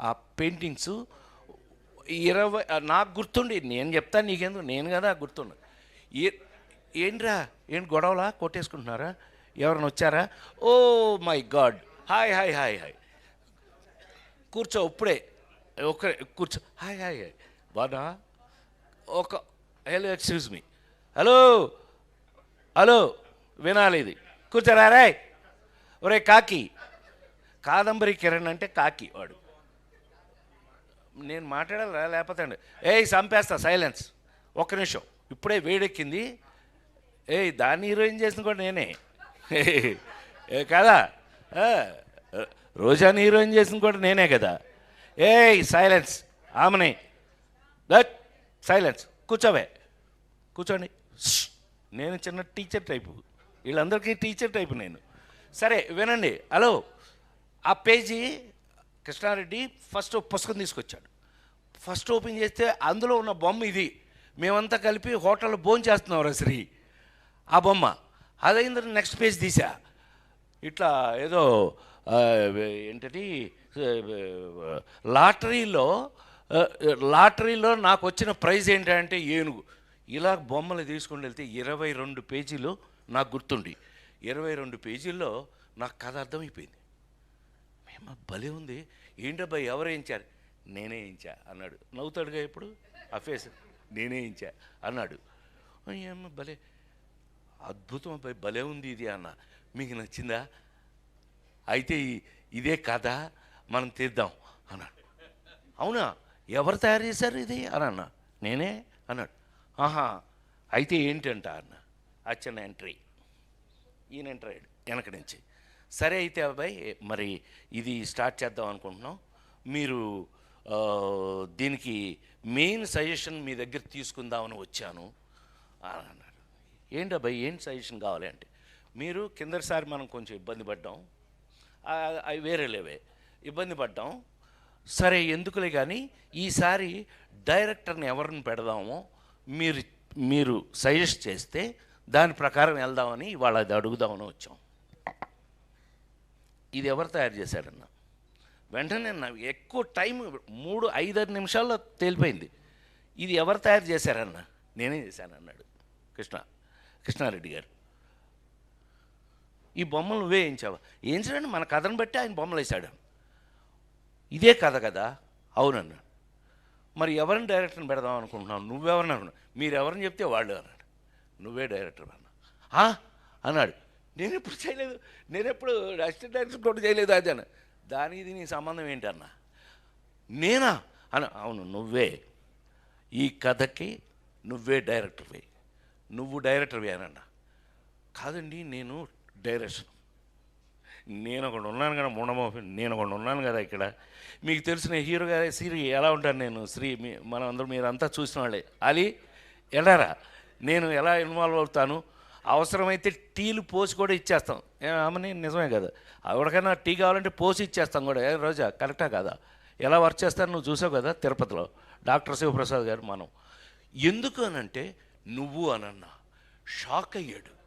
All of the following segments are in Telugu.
ఆ పెయింటింగ్స్ ఇరవై నాకు గుర్తుండి నేను చెప్తాను నీకెందుకు? నేను కదా గుర్తుండు. ఏ- ఏంట్రా ఏంటి గొడవలా? కొట్టేసుకుంటున్నారా? ఎవరైనా వచ్చారా? ఓ my god. Hi hi hi hi. కూర్చో ఇప్పుడే. ఒక కూర్చో. Hi hi hi. బాగా ఒక hello excuse me. Hello? Hello? వినాలి ఇది. కూర్చోరా రాయ్. ఒరే కాకి. కాదంబరి కిరణ్ అంటే కాకి వాడు. నేను మాట్లాడాలా లేకపోతే అండి. ఏయ్ చంపేస్తా సైలెన్స్. ఒక్క నిమిషం. ఇప్పుడే వేడెక్కింది. ఏయ్ దాన్ని హీరోయిన్ చేసింది కూడా నేనే. ఏ కదా? రోజాని హీరోయిన్ చేసింది కూడా నేనే కదా. ఏయ్ సైలెన్స్. ఆమెనే. That silence. కూర్చోవే. కూర్చోండి. నేను చిన్న టీచర్ టైపు. వీళ్ళందరికీ టీచర్ టైపు నేను. సరే వినండి. హలో. ఆ పేజీ కృష్ణారెడ్డి ఫస్ట్ పుస్తకం తీసుకొచ్చాడు. ఫస్ట్ ఓపెన్ చేస్తే అందులో ఉన్న బొమ్మ ఇది. మేమంతా కలిపి హోటల్లో భోజనం చేస్తున్నాం శ్రీ. ఆ బొమ్మ. అదైన తర్వాత నెక్స్ట్ పేజ్ తీసా. ఇట్లా ఏదో ఏంటది? లాటరీలో లాటరీలో నాకు వచ్చిన ప్రైజ్ ఏంటంటే ఏనుగు. ఇలా బొమ్మలు తీసుకుని వెళ్తే ఇరవై రెండు పేజీలు నాకు గుర్తుండి. ఇరవై రెండు పేజీల్లో నాకు కథ అర్థమైపోయింది. మేము భలే ఉంది. ఏంటబ్బా ఎవరు వేయించారు? నేనే వేయించా అన్నాడు. నవ్వుతాడుగా ఇప్పుడు ఆ ఫేస్ నేనే వేయించా అన్నాడు. ఏమో భలే. అద్భుతం అబ్బాయి భలే ఉంది ఇది అన్న. మీకు నచ్చిందా? అయితే ఇదే కథ మనం తీద్దాం అన్నాడు. అవునా? ఎవరు తయారు చేశారు ఇది? అని అన్న. నేనే? అన్నాడు. ఆహా. అయితే ఏంటంట అన్న? ఆ చిన్న ఎంట్రీ ఈయన ఎంటర్ అయ్యాడు వెనక నుంచి. సరే అయితే అబ్బాయి మరి ఇది స్టార్ట్ చేద్దాం అనుకుంటున్నాం. మీరు దీనికి మెయిన్ సజెషన్ మీ దగ్గర తీసుకుందామని వచ్చాను. అని అన్నాడు ఏంటి అబ్బాయి ఏంటి సజెషన్ కావాలి అంటే మీరు కిందసారి మనం కొంచెం ఇబ్బంది పడ్డాం. అవి వేరే లేవే. ఇబ్బంది పడ్డాం. సరే ఎందుకులే కానీ ఈసారి డైరెక్టర్ని ఎవరిని పెడదామో మీరు మీరు సజెస్ట్ చేస్తే దాని ప్రకారం వెళ్దామని ఇవాళ అది అడుగుదామని వచ్చాం. ఇది ఎవరు తయారు చేశాడన్న? వెంటనే ఎక్కువ టైం మూడు ఐదారు నిమిషాల్లో తేలిపోయింది. ఇది ఎవరు తయారు చేశారన్న? నేనే చేశాను అన్నాడు కృష్ణ కృష్ణారెడ్డి గారు. ఈ బొమ్మలు నువ్వే వేయించావా? వేయించడండి మన కథను బట్టి ఆయన బొమ్మలు వేశాడు. ఇదే కథ కదా? అవునన్నాడు మరి ఎవరిని డైరెక్టర్ని పెడదాం అనుకుంటున్నావు? నువ్వెవరిని అనుకున్నావు మీరు ఎవరిని చెప్తే వాళ్ళు అన్నాడు. నువ్వే డైరెక్టర్ అన్నా. "ఆ?" అన్నాడు. నేను ఎప్పుడు చేయలేదు. నేను ఎప్పుడు అసిస్టెంట్ డైరెక్టర్ కూడా చేయలేదు అది దానికి నీ సంబంధం ఏంటన్న? నేనా? అన్న అవును నువ్వే. ఈ కథకి నువ్వే డైరెక్టర్వి నువ్వు డైరెక్టర్వి అనన్నా. కాదండి నేను డైరెక్షన్ నేను ఒకడు ఉన్నాను కదా ముండమోహన్ నేను ఒకడు ఉన్నాను కదా ఇక్కడ. మీకు తెలిసిన హీరో గారే శ్రీ ఎలా ఉంటాను నేను? శ్రీ మీ మనం అందరూ మీరంతా చూసిన వాళ్ళే. అలీ ఎలారా? నేను ఎలా ఇన్వాల్వ్ అవుతాను? అవసరమైతే టీలు పోసి కూడా ఇచ్చేస్తాం. ఆమెని నిజమే కదా. ఎవరికైనా టీ కావాలంటే పోసి ఇచ్చేస్తాం కూడా. ఏ రోజా కరెక్టా కదా? ఎలా వర్క్ చేస్తారో నువ్వు చూసావు కదా తిరుపతిలో? డాక్టర్ శివప్రసాద్ గారు మనం. ఎందుకు అనంటే నువ్వు అనన్నా షాక్ అయ్యాడు.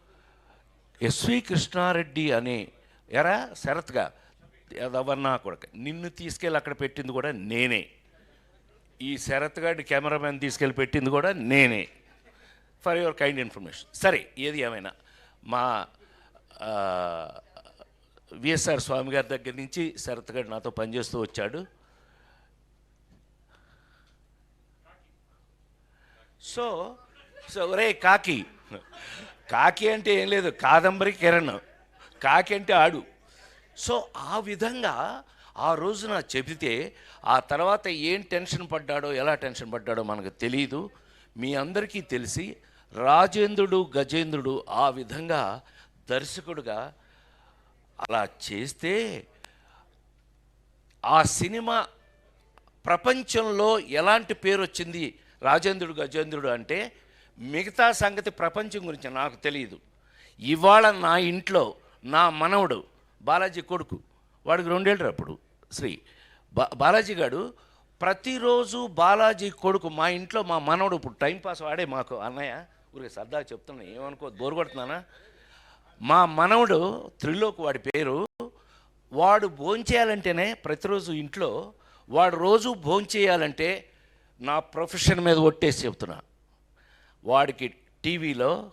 ఎస్వి కృష్ణారెడ్డి అనే ఎరా శరత్గా ఎవరన్నా కొడక. నిన్ను తీసుకెళ్ళి అక్కడ పెట్టింది కూడా నేనే. ఈ శరత్ గారి కెమెరామెన్ తీసుకెళ్ళి పెట్టింది కూడా నేనే. For your kind information. సరే ఏది ఏమైనా మా విఎస్ఆర్ స్వామి గారి దగ్గర నుంచి శరత్ గారు నాతో పనిచేస్తూ వచ్చాడు. సో సో రే కాకి. కాకి అంటే ఏం లేదు కాదంబరి కిరణ్. కాకి అంటే ఆడు. సో ఆ విధంగా ఆ రోజున చెబితే ఆ తర్వాత ఏం టెన్షన్ పడ్డాడో ఎలా టెన్షన్ పడ్డాడో మనకు తెలియదు మీ అందరికీ తెలిసి రాజేంద్రుడు గజేంద్రుడు ఆ విధంగా దర్శకుడుగా అలా చేస్తే ఆ సినిమా ప్రపంచంలో ఎలాంటి పేరు వచ్చింది రాజేంద్రుడు గజేంద్రుడు అంటే మిగతా సంగతి ప్రపంచం గురించి నాకు తెలియదు. ఇవాళ నా ఇంట్లో నా మనవడు బాలాజీ కొడుకు వాడికి రెండేళ్ళు అప్పుడు శ్రీ బా బాలాజీ గారు ప్రతిరోజు బాలాజీ కొడుకు మా ఇంట్లో మా మనవడు ఇప్పుడు టైంపాస్ వాడే మాకు. అన్నయ్య ఊరికి సరదా చెప్తున్నా ఏమనుకో బోరు కొడుతున్నానా? మా మనవడు త్రిలోక్ వాడి పేరు. వాడు భోంచేయాలంటేనే ప్రతిరోజు ఇంట్లో వాడు రోజు భోంచేయాలంటే నా ప్రొఫెషన్ మీద ఒట్టేసి చెప్తున్నా. వాడికి టీవీలో